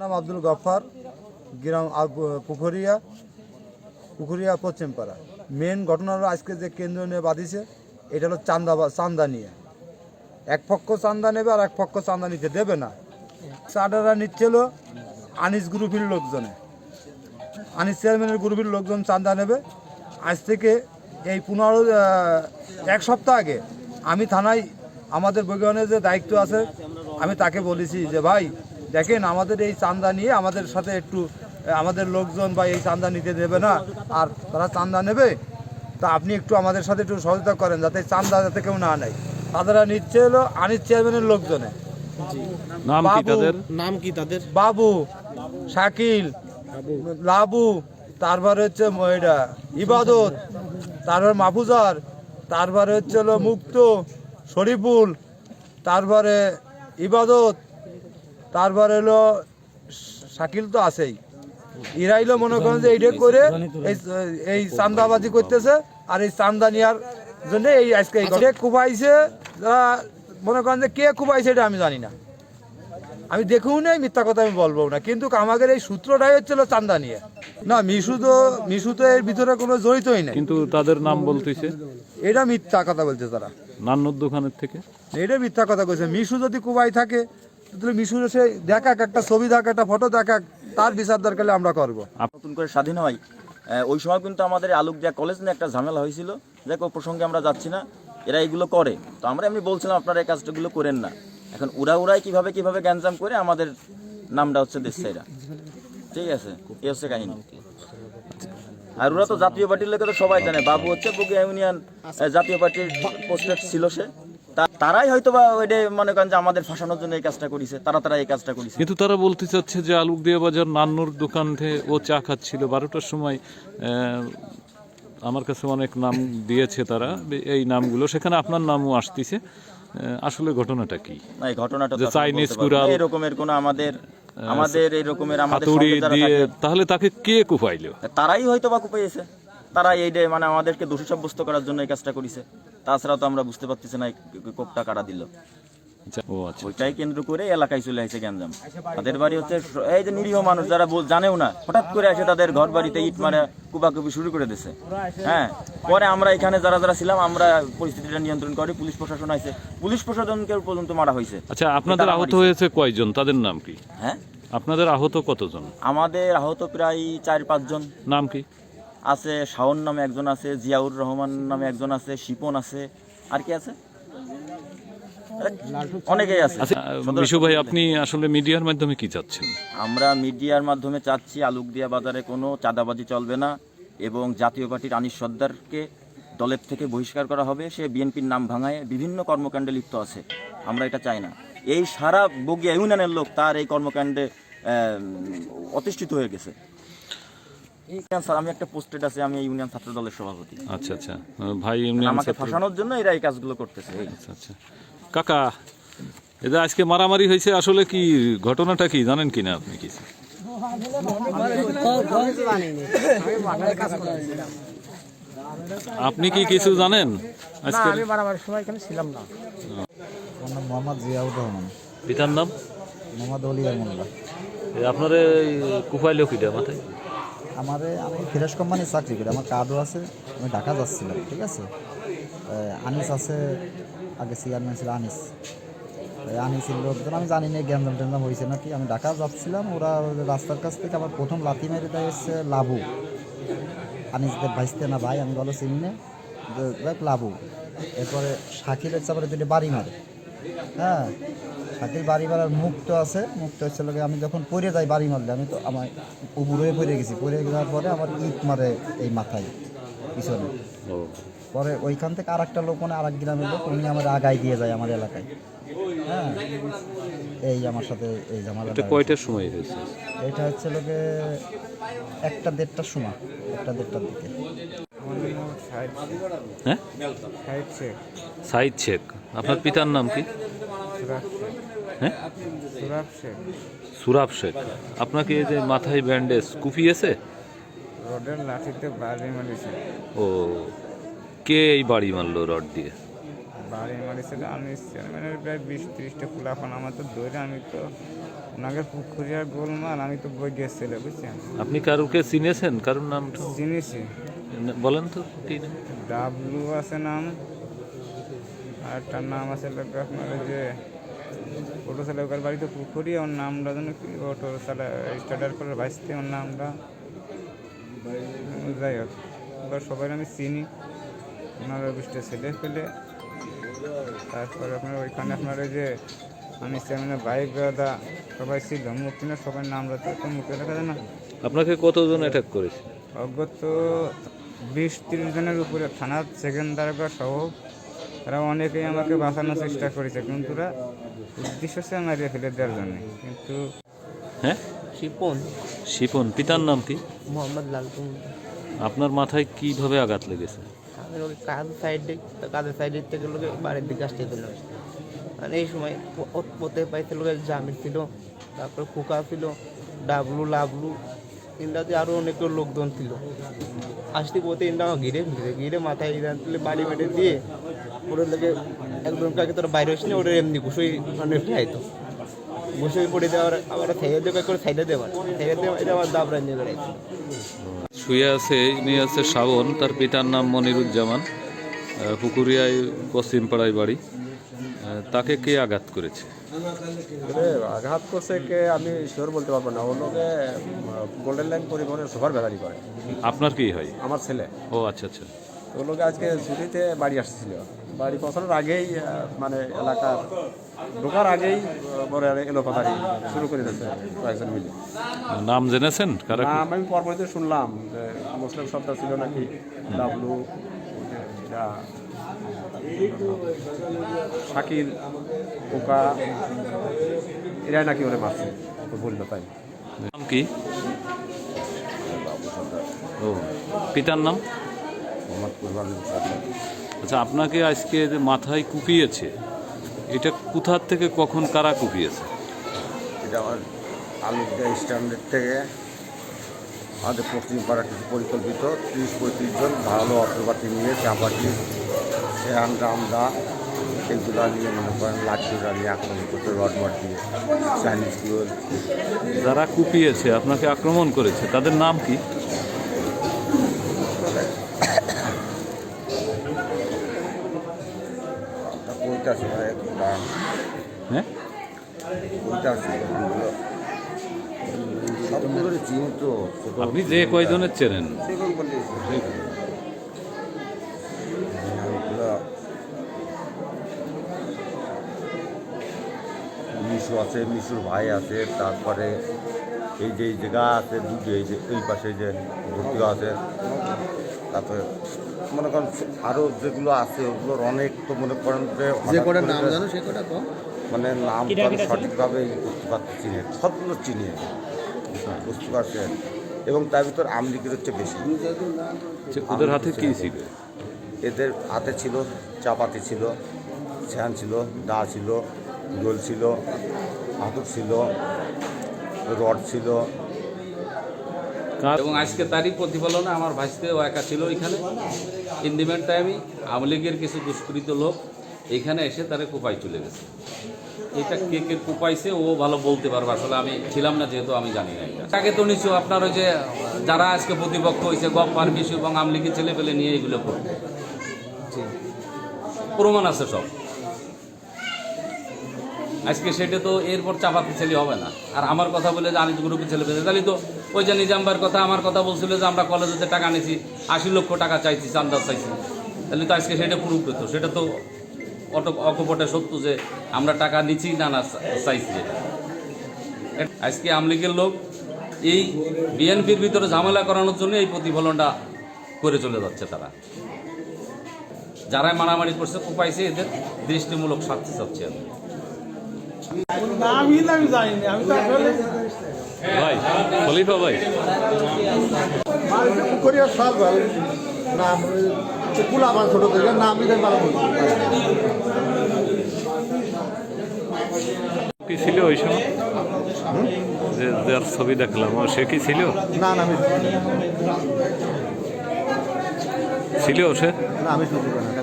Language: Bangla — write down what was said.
নাম আব্দুল গফার, গ্রাম পুকুরিয়া পুকুরিয়া পশ্চিমপাড়া। মেন ঘটনা হলো আজকে যে কেন্দ্র নিয়ে বাঁধিছে, এটা হলো চান্দা চান্দা নিয়ে। এক পক্ষ চান্দা নেবে আর এক পক্ষ চান্দা নিতে দেবে না। চাঁদাটা নিচ্ছিল আনিস গ্রুপের লোকজনে। আনিস চেয়ারম্যানের গ্রুপের লোকজন চান্দা নেবে। আজ থেকে এই পনেরো এক সপ্তাহ আগে আমি থানায় আমাদের বৈজ্ঞানের যে দায়িত্ব আছে, আমি তাকে বলেছি যে ভাই দেখেন আমাদের এই চান্দা নিয়ে আমাদের সাথে একটু আমাদের লোকজন বা এই চান্দা নিতে দেবে না। আর তারা চান্দা নেবে তা আপনি একটু আমাদের সাথে একটু সহযোগিতা করেন যাতে চান্দা যাতে কেউ না নেয়। তারা নিচ্ছে হলো আনিস চেয়ারম্যানের লোকজনে। নাম কি বাবু। তাদের? নাম কি তাদের? বাবু শাকিল লাবু তারপরে হচ্ছে ম- এটা ইবাদত তারপর মাহফুজার তারপরে হচ্ছে হলো মুক্ত শরীফুল তারপরে ইবাদত তারপরে হলো শাকিল তো আছেই। ইরাইলো মনে করেন যে এইটা করে এই এই চান্দাবাজি করতেছে আর এই চান্দা নেওয়ার জন্য এই আজকে এই কে কুপাইছে যারা মনে করেন যে কে কুপাইছে এটা আমি জানি না। আমি দেখেও নেই মিথ্যা কথা আমি বলব না। কিন্তু আমাদের এই সূত্রটাই হচ্ছিল চান্দা নিয়ে। না মিশু তো মিশু তো এর ভিতরে কোনো জড়িতই নেই। কিন্তু তাদের নাম বলতেছে। এটা মিথ্যা কথা বলছে তারা। নান্নর দোকানের থেকে। এটা মিথ্যা কথা কইছে। মিশু যদি কুবাই থাকে তাহলে মিশুর সে দেখাক একটা ছবি দেখাক একটা ফটো দেখাক তার বিচার দরকার আমরা করব। নতুন করে স্বাধীন হয়। ওই সময় কিন্তু আমাদের আলোক দিয়া কলেজ নিয়ে একটা ঝামেলা হয়েছিল। দেখ প্রসঙ্গে আমরা যাচ্ছি না। এরা এগুলো করে। তো আমরা এমনি বলছিলাম, আপনারা এই কাজটাগুলো করেন না। এখন উড়া উড়াই কীভাবে কীভাবে গ্যাঞ্জাম করে, আমাদের নামটা হচ্ছে দেশাইরা ঠিক আছে? এই হচ্ছে কাহিনী। আর ওরা তো জাতীয় পার্টির লোকে তো সবাই জানে। বাবু হচ্ছে বগুড়া ইউনিয়ন জাতীয় পার্টির পোস্টেড ছিল সে। তারাই হয়তো বা ওইটা মনে করেন যে আমাদের ফাঁসানোর জন্য এই কাজটা করেছে তারা তারা এই কাজটা করেছে। কিন্তু তারা বলতে চাচ্ছে যে আলুক দিয়ে বাজার নান্নুর দোকান থেকে ও চা খাচ্ছিল। বারোটার সময় আমার কাছে অনেক নাম দিয়েছে তারা এই নামগুলো। সেখানে আপনার নামও আসতেছে। আসলে ঘটনাটা কি? না এই ঘটনাটা চাইনিজ। কুড়াল, এরকমের কোনো আমাদের আমাদের এরকমের আমাদের তাহলে তাকে কে কুপাইলো? তারাই হয়তো বা পেয়েছে তারা এই মানে আমাদেরকে দোষী সাব্যস্ত করার জন্য এই কাজটা করেছে। তাছাড়া তো আমরা বুঝতে পারতেছি না কোপটা কারা দিল। আচ্ছা, আচ্ছা। ওইটাই কেন্দ্র করে এলাকায় চলে আসছে গ্যাঞ্জাম। তাদের বাড়ি হচ্ছে এই যে নিরীহ মানুষ যারা জানেও না হঠাৎ করে এসে তাদের ঘর বাড়িতে ইট মারে কুবাকুবি শুরু করে দিছে। হ্যাঁ পরে আমরা এখানে যারা যারা ছিলাম আমরা পরিস্থিতিটা নিয়ন্ত্রণ করি পুলিশ প্রশাসন আছে পুলিশ প্রশাসনকে পর্যন্ত মারা হয়েছে আচ্ছা আপনাদের আহত হয়েছে কয়জন? তাদের নাম কি? হ্যাঁ? আপনাদের আহত কতজন? আমাদের আহত প্রায় চার পাঁচজন। নাম কি? আছে শাওন নামে একজন আছে জিয়াউর রহমান নামে একজন আছে শিপন আছে। আর কি আছে? অনেকেই আছে। আচ্ছা বিশু ভাই আপনি আসলে মিডিয়ার মাধ্যমে কি চাচ্ছেন? আমরা মিডিয়ার মাধ্যমে চাচ্ছি আলুকদিয়া বাজারে কোনো চাঁদাবাজি চলবে না এবং জাতীয় পার্টির আনিস সর্দারকে দলের থেকে বহিষ্কার করা হবে। সে বিএনপির নাম ভাঙায় বিভিন্ন কর্মকাণ্ডে লিপ্ত আছে। আমরা এটা চাই না। এই সারা বগিয়া ইউনিয়নের লোক তার এই কর্মকাণ্ডে অতিষ্ঠিত হয়ে গেছে। স্যার আমি একটা পোস্টেড আছে আমি ইউনিয়ন ছাত্র দলের সভাপতি। আচ্ছা আচ্ছা। ভাই ইউনিয়ন আমাকে ফাঁসানোর জন্য এরা এই কাজগুলো করতেছে আচ্ছা আচ্ছা। কাকা এটা আজকে মারামারি হয়েছে আসলে কি ঘটনাটা কি জানেন কিনা আপনি কিছু আপনি কি কিছু জানেন? আজকে আমি মারামারির সময় এখানে ছিলাম না। আমার নাম মোহাম্মদ জিয়াউর রহমান পিতার নাম? মোহাম্মদ অলিয়ার মোল্লা। আপনার কিটা মাথায়? আমারে, আমি ফিরাস কোম্পানির চাকরি করি, আমার কার্ডও আছে, আমি ঢাকা যাচ্ছিলাম, ঠিক আছে? আনিস আছে, আগে চেয়ারম্যান ছিল আনিস। এই আনিসের লোকজন, আমি জানি না গ্যাঞ্জাম ট্যাঞ্জাম হয়েছে নাকি, আমি ঢাকা যাচ্ছিলাম, ওরা রাস্তার কাছ থেকে আমার প্রথম লাথি মেরে দেয় এসছে লাবু। আনিসদের ভাইসতে না ভাই, আমি বলো চিনি দেখ লাবু। এরপরে শাকিলের চাপরে দুটো বাড়ি মারে। হ্যাঁ? শাকিল বাড়ি মারার মুক্ত আছে মুক্ত হচ্ছে লোকে আমি যখন পড়ে যাই বাড়ি মারলে আমি তো আমার উপর হয়ে পড়ে গেছি। পড়ে যাওয়ার পরে আমার ইট মারে এই মাথায় পিছনে। পরে ওইখান থেকে আর একটা লোক মানে আর এক গ্রামের লোক উনি আমার আগায় দিয়ে যায় আমার এলাকায়। হ্যাঁ এই আমার সাথে এই জামালা এটা কয়টার সময় হয়েছে? এটা হচ্ছে লোকে একটা দেড়টার সময় একটা দেড়টার দিকে। হ্যাঁ? সাইদ শেখ। আপনার পিতার নাম কি? হ্যাঁ? সুরাব শেখ। আপনাকে এই যে মাথায় ব্যান্ডেজ কুপিয়েছে রোডের লাঠিতে বাড়ি মারিছে। ও কে এই বাড়ি মারলো রড দিয়ে? বাড়ি মারিছিল আমি চেয়ারম্যানের প্রায় বিশ তিরিশটা ফুলাফান আমার তো দৌড়ে আমি তো ওনাকে পুকুরিয়ার গোলমাল আমি তো বই গেছিল বুঝছেন? আপনি কারুকে চিনেছেন? কারুর নাম চিনিছি। বলেন তো কি নাম? ডাবলু আছে নাম আর একটা নাম আছে আপনার যে অটো চালকের বাড়িতে পুকুরি ওর নামটা যেন কি অটো চালা স্টার্টার করে ভাসতে ওর নাম নামটা। যাই হোক এবার সবাই আমি চিনি ওনার অফিসটা ছেলে পেলে তারপরে আপনার ওইখানে আপনার ওই যে আমি চেয়ারম্যানের বাইক দাদা সবাই ছিল মুক্তিনা সবাই নাম রাখতে তো মুখে লেখা যায় না। আপনাকে কতজন অ্যাটাক করেছে? অগত বিশ তিরিশ জনের উপরে থানার সেকেন্দারগা সহ তারা অনেকেই আমাকে বাঁচানোর চেষ্টা করেছে কিন্তু ওরা উদ্দেশ্য সে মারিয়ে ফেলে দেওয়ার জন্য। কিন্তু হ্যাঁ? শিপন। শিপন পিতার নাম কি? মোহাম্মদ লালটুম আপনার মাথায় কীভাবে আঘাত লেগেছে? আমি ওকে কাজের সাইডে কাজের সাইডের থেকে লোকে বাড়ির দিকে আসতে দিল। মানে এই সময় ওতে পাইতে লোকে জামির ছিল তারপর খোকা ছিল ডাবলু লাবলু ইন্দাতে আরও অনেক লোকজন ছিল। আসতে পথে ইন্দা ঘিরে ঘিরে ঘিরে মাথায় ইদান তুলে বাড়ি মেটে দিয়ে ওদের লোকে একদম কাকে তোরা বাইরে আসলে ওদের এমনি ঘুষোই মানে আইতো ঘুষোই পড়ে দেওয়ার আবার থাইয়ে দেবে করে সাইডে দেওয়ার। থাইয়ে দেওয়া এটা আমার দাবরা নিয়ে বেড়াইতো শুয়ে আছে ইনি আছে শ্রাবণ তার পিতার নাম মনিরুজ্জামান পুকুরিয়ায় পশ্চিমপাড়ায় বাড়ি। আহ, তাকে কে আঘাত করেছে? আঘাত করছে কে আমি শিওর বলতে পারব না। ওগুলোকে গোল্ডেন লাইন পরিবহনের সুপার ভ্যালারি করে। আপনার কি হয়? আমার ছেলে। ও আচ্ছা আচ্ছা। ওগুলোকে আজকে ছুটিতে বাড়ি আসছিল। বাড়ি পৌঁছানোর আগেই মানে এলাকার ঢোকার আগেই বড় এলো কথাটি শুরু করে দিয়েছে কয়েকজন মিলে। নাম জেনেছেন কারা? নাম আমি পরবর্তীতে শুনলাম যে মুসলিম সর্দার ছিল নাকি ডাবলু এটা শাকিল পোকা এরাই নাকি ওরে মারছে। বলল তাই। নাম কি? ও পিতার নাম? আচ্ছা আপনাকে আজকে যে মাথায় কুপিয়েছে এটা কোথার থেকে কখন কারা কুপিয়েছে? এটা আমার আলুদা স্ট্যান্ডের থেকে। আমাদের পশ্চিম পাড়া কিছু পরিকল্পিত তিরিশ পঁয়ত্রিশ জন ভালো অস্ত্রপাতি নিয়ে চাপাটি সেহান রামদা এগুলো নিয়ে মনে করেন লাঠিরা নিয়ে আক্রমণ করতে রড মট দিয়ে চাইনিজ যারা কুপিয়েছে আপনাকে আক্রমণ করেছে তাদের নাম কি? কইটা ছিল হ্যাঁ? ছোটো আপনি যে কয়জনের চেনেন? মিশু আছে মিশুর ভাই আছে তারপরে এই যে এই জায়গা আছে দুটো এই যে এই পাশে যে ভর্তি আছে তারপরে মনে করেন আরও যেগুলো আছে ওগুলোর অনেক তো মনে করেন যে যে কটার নাম জানো সে কটা মানে নাম সঠিকভাবে করতে পারছি সবগুলো চিনি। বুঝতে পারছেন এবং তার ভিতর আমলিগের হচ্ছে বেশি। যে ওদের হাতে কি ছিল? এদের হাতে ছিল চাপাতি ছিল ছ্যান ছিল দা ছিল গোল ছিল আতুর ছিল রড ছিল। এবং আজকে তারই প্রতিফলনে আমার ভাইস্তেও একা ছিল এখানে। ইন্ডিমেন্ট টাইমে আওয়ামী লীগের কিছু দুষ্কৃত লোক এখানে এসে তারে কোপাই চলে গেছে। এটা কে কে কোপাইছে ও ভালো বলতে পারবে। আসলে আমি ছিলাম না যেহেতু আমি জানি না এটা। আগে তো নিশ্চয় আপনার ওই যে যারা আজকে প্রতিপক্ষ হয়েছে গপ্পার বিশু এবং আওয়ামী লীগের ছেলে পেলে নিয়ে এগুলো করবে। প্রমাণ আছে সব। আজকে সেটা তো এরপর চাপাতে ছেলে হবে না। আর আমার কথা বলে যে আমি তো ছেলে পেলে তাহলে তো ওই যে নিজামবার কথা, আমার কথা বলছিল যে আমরা কলেজেতে টাকা নিয়েছি আশি লক্ষ টাকা চাইছি চান্দা চাইছি। তাহলে তো আজকে সেটা প্রুফ পেতো সেটা তো অটো অকপটে সত্য যে আমরা টাকা নিচ্ছি না না চাইছি আজকে আমলিগের লোক এই বিএনপির ভিতরে ঝামেলা করানোর জন্য এই প্রতিফলনটা করে চলে যাচ্ছে তারা। যারা মারামারি করছে কোপাইছে এদের দৃষ্টিমূলক শাস্তি চাচ্ছে আমি ভাই খলিফা ভাই। পুকুরিয়া সাল ভাই। নাম কুলা আমার ছোট থেকে নাম কি ছিল ওই সময়? যে যার ছবি দেখলাম ও সে কি ছিল? না না আমি ছিল সে? না আমি শুনতে না আমি